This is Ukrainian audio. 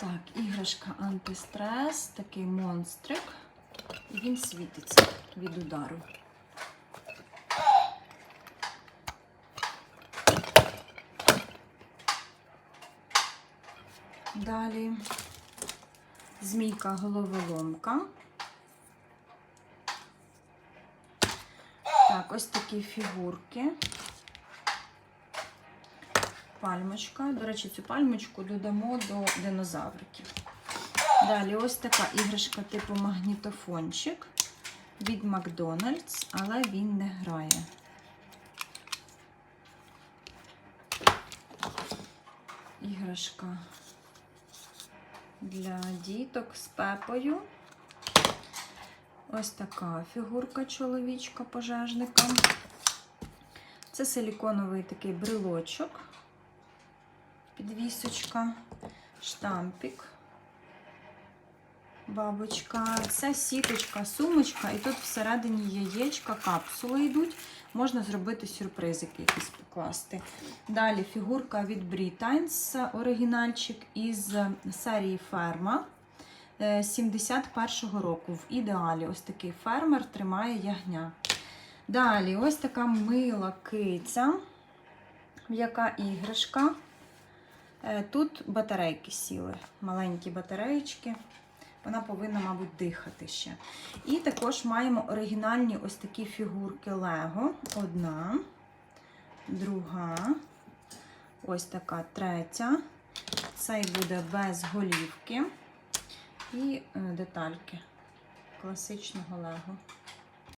Так, іграшка антистрес, такий монстрик. Він світиться від удару. Далі змійка головоломка. Так, ось такі фігурки. Пальмочка. До речі, цю пальмочку додамо до динозавриків. Далі ось така іграшка типу магнітофончик від Макдональдс, але він не грає. Іграшка для діток з пепою. Ось така фігурка чоловічка пожежника. Це силіконовий такий брелочок, підвісочка, штампік, бабочка. Це сіточка, сумочка, і тут всередині яєчка, капсули йдуть. Можна зробити сюрпризики якісь покласти. Далі фігурка від Britains, оригінальчик із серії Ферма. е, 71-го року в ідеалі. Ось такий фермер тримає ягня. Далі, ось така мила киця, яка іграшка. Е, Тут батарейки сіли, маленькі батареєчки. Вона повинна, мабуть, дихати ще. І також маємо оригінальні ось такі фігурки Лего. Одна, друга, ось така третя. Цей буде без голівки. І е, детальки класичного Лего.